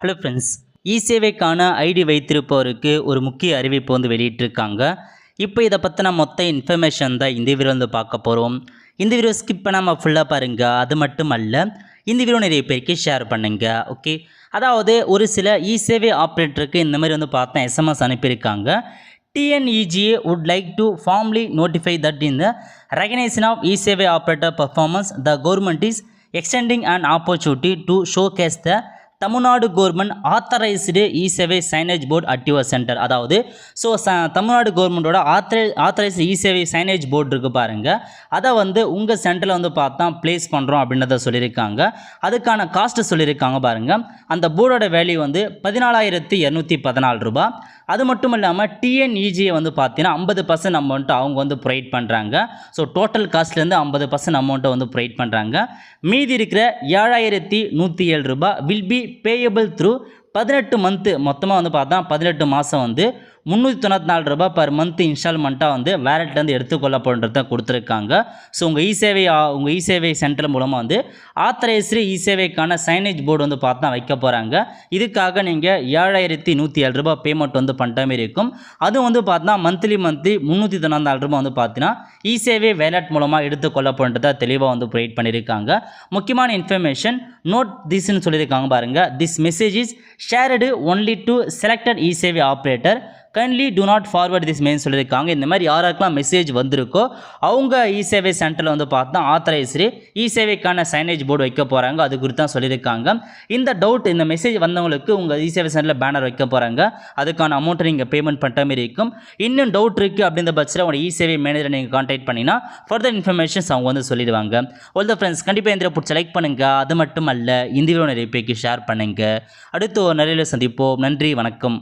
Hello friends இ சேவைக்கான ID வைத்திருப்பவருக்கு ஒரு முக்கிய அறிவிப்பு வந்து வெளியிட்டிருக்காங்க. இப்போ இதை பற்றின மொத்த இன்ஃபர்மேஷன் தான் இந்த வீடியோ வந்து பார்க்க போகிறோம் இந்த வீடியோ ஸ்கிப் பண்ணாமல் ஃபுல்லாக பாருங்கள் அது மட்டும் அல்ல இந்த வீடியோ நிறைய பேருக்கு ஷேர் பண்ணுங்கள் ஓகே அதாவது ஒரு சில இ சேவை ஆப்ரேட்டருக்கு இந்த மாதிரி வந்து பார்த்தா எஸ்எம்எஸ் அனுப்பியிருக்காங்க. TNEGA would like to formally notify that in the recognition of e-survey operator performance, the government is extending an opportunity to showcase the Tamil Nadu government authorised E Sevai signage board at your centre அதாவது so ச தமிழ்நாடு கவர்மெண்ட்டோட ஆத்தரை authorised E Sevai signage board இருக்குது பாருங்கள் அதை வந்து உங்கள் சென்டரில் வந்து பார்த்தா ப்ளேஸ் பண்ணுறோம் அப்படின்றத சொல்லியிருக்காங்க. அதுக்கான காஸ்ட்டு சொல்லியிருக்காங்க பாருங்கள் அந்த போர்டோட வேல்யூ வந்து பதினாலாயிரத்தி இரநூத்தி பதினாலு ரூபா. அது மட்டும் இல்லாமல் டிஎன்இஜியை வந்து பார்த்தீங்கன்னா ஐம்பது பர்சன்ட் அமௌண்ட்டு அவங்க வந்து ப்ரொவைட் பண்ணுறாங்க ஸோ டோட்டல் காஸ்ட்லேருந்து ஐம்பது பர்சன்ட் அமௌண்ட்டை வந்து ப்ரொவைட் பண்ணுறாங்க மீதி இருக்கிற ஏழாயிரத்தி நூற்றி ஏழு ரூபாய் வில் பி பேயபிள் த்ரூ பதினெட்டு மந்த்து மொத்தமாக வந்து பார்த்தா பதினெட்டு மாதம் வந்து முந்நூற்றி தொண்ணூற்றி நாலு ரூபாய் பர் மந்த் இன்ஸ்டால்மெண்ட்டாக வந்து வேலட்லேருந்து எடுத்துக்கொள்ளப்படுறத கொடுத்துருக்காங்க. ஸோ உங்கள் இ சேவை உங்கள் இ சேவை சென்டர் மூலமாக வந்து ஆத்தரைஸ்டு இ சேவைக்கான சைனேஜ் போர்டு வந்து பார்த்தா வைக்க போகிறாங்க இதுக்காக நீங்கள் ஏழாயிரத்தி நூற்றி ஏழு ரூபாய் பேமெண்ட் வந்து பண்ணுற மாதிரி இருக்கும். அதுவும் வந்து பார்த்தா மந்த்லி மந்த்லி முந்நூற்றி தொண்ணூற்றி நாலு ரூபாய் வந்து பார்த்தீங்கன்னா இ சேவை வேலட் மூலமாக எடுத்துக்கொள்ளப்படுறதா தெளிவாக வந்து ப்ரொவைட் பண்ணியிருக்காங்க. முக்கியமான இன்ஃபர்மேஷன் நோட் திஸ்ன்னு சொல்லியிருக்காங்க பாருங்கள் this message is shared only to selected E Sevai operator kindly do not forward this main சொல்லியிருக்காங்க. இந்த மாதிரி யாராருக்கெல்லாம் மெசேஜ் வந்திருக்கோ அவங்க இ சேவை சென்டரில் வந்து பார்த்தா ஆத்தரைஸ்டு இ சேவைக்கான சைனேஜ் போர்டு வைக்க போகிறாங்க அது குறித்து தான் சொல்லியிருக்காங்க. இந்த டவுட் இந்த மெசேஜ் வந்தவங்களுக்கு உங்கள் இ சேவை சென்டரில் பேனர் வைக்க போகிறாங்க அதுக்கான அமௌண்ட்டை நீங்கள் பேமெண்ட் பண்ணுற மாதிரி இருக்கும். இன்னும் டவுட் இருக்குது அப்படின்ற பட்சத்தில் உங்களோட இ சேவை மேனேஜரை நீங்கள் கான்டாக்ட் பண்ணினா ஃபர்தர் இன்ஃபர்மேஷன்ஸ் அவங்க வந்து சொல்லிடுவாங்க. ஒல் த ஃப்ரெண்ட்ஸ் கண்டிப்பாக இந்த பிடிச்ச லைக் பண்ணுங்கள் அது மட்டும் அல்ல இந்த வீடியோ நிறைய பேருக்கு ஷேர் பண்ணுங்கள் அடுத்து ஒரு நிறைய சந்திப்போம். நன்றி வணக்கம்.